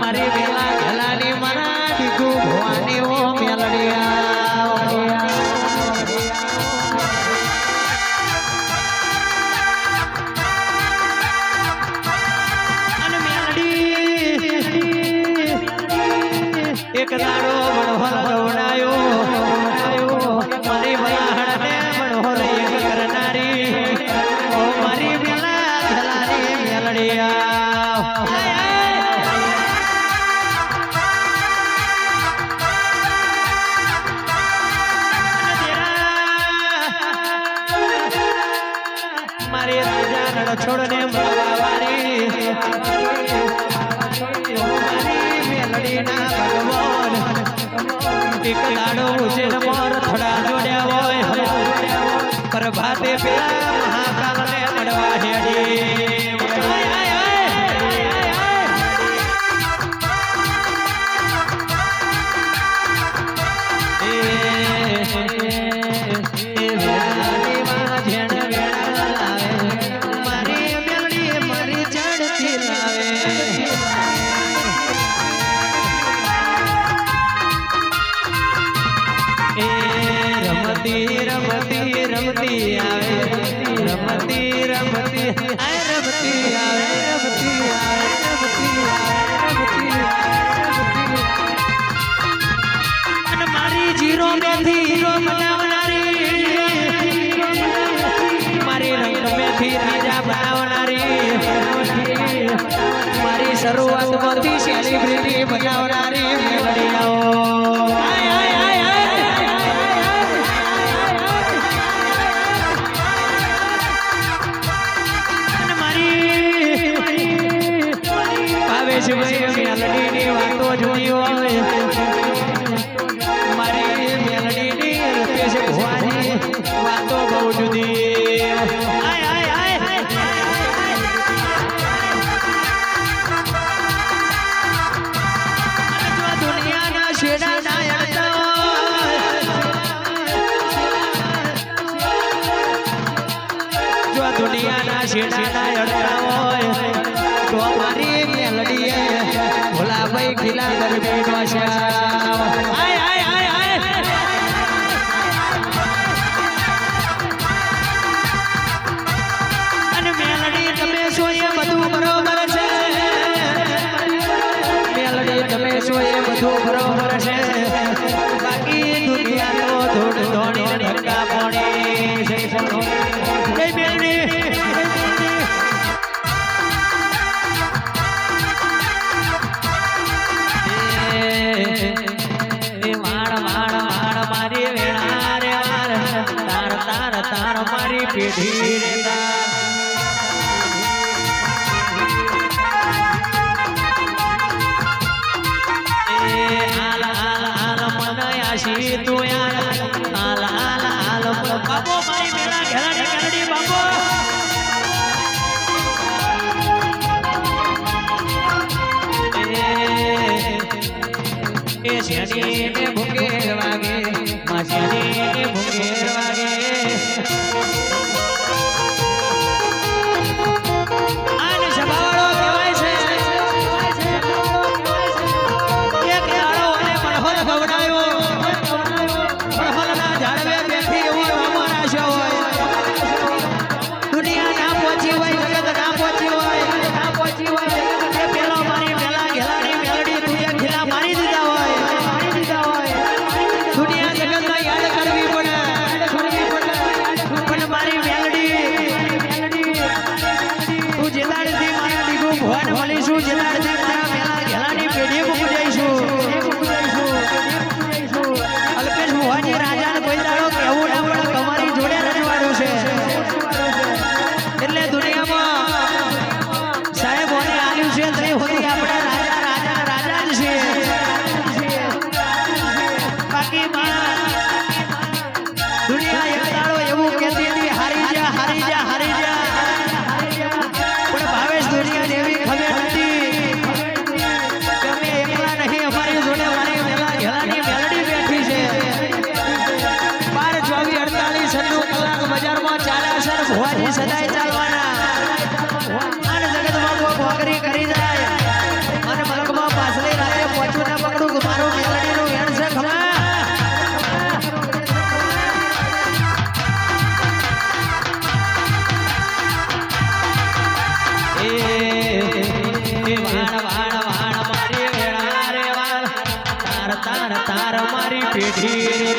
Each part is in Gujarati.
મારી વેલા ઘલાની મરા કીધું ભવાની હો મેલડિયા એક દાડો મણહોલ રવડાયો મારી વલાહણને મણહોલ એક કરનારી. ઓ મારી વેલા ઘલાની મેલડિયા મારે રાજા રણછોડ ને મવાવારી મારી મેલડી ના ભગવાન એક દાડો ઉજેર મોર થોડા જોડ્યા હોય. પ્રભાતે પેલા મહાકાલ મળવા હેડી. એ રમતી રમતી રમતી આવે. રમતી રમતી આવે રમતી આવે રમતી આવે રમતી આવે. મારી જીરો મેથી હીરો બનાવનારી. મારી રંગ મેથી રાજા બનાવનારી. મારી શરૂઆતમાંથી સેલિબ્રિટી બનાવનારી. કશુભાઈ મેલડીની વાતો જોઈ હોય. મારી મેલડીની રૂપેશ ભવાની વાતો બહુ જુદી. દુનિયાના શેડા નાયક. દુનિયાના શેડા ના અડતા હોય તો મારી શીલા કરવી આય તમે છો એ બધું બરોબર છે તમે છો એ બધું બરોબર શેની ભૂખે વાગે. તાર તાર મારી પેઢી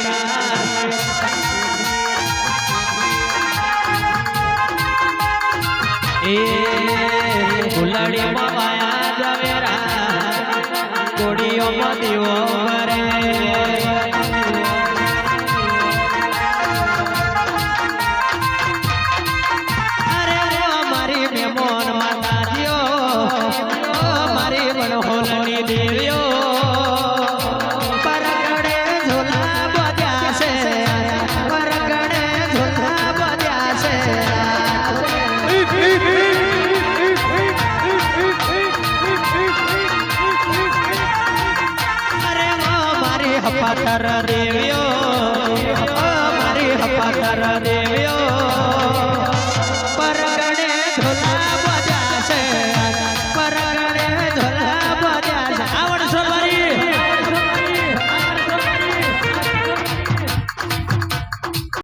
તાર. હપાથર રેવ્યો મારી હપાથર દેવ્યો.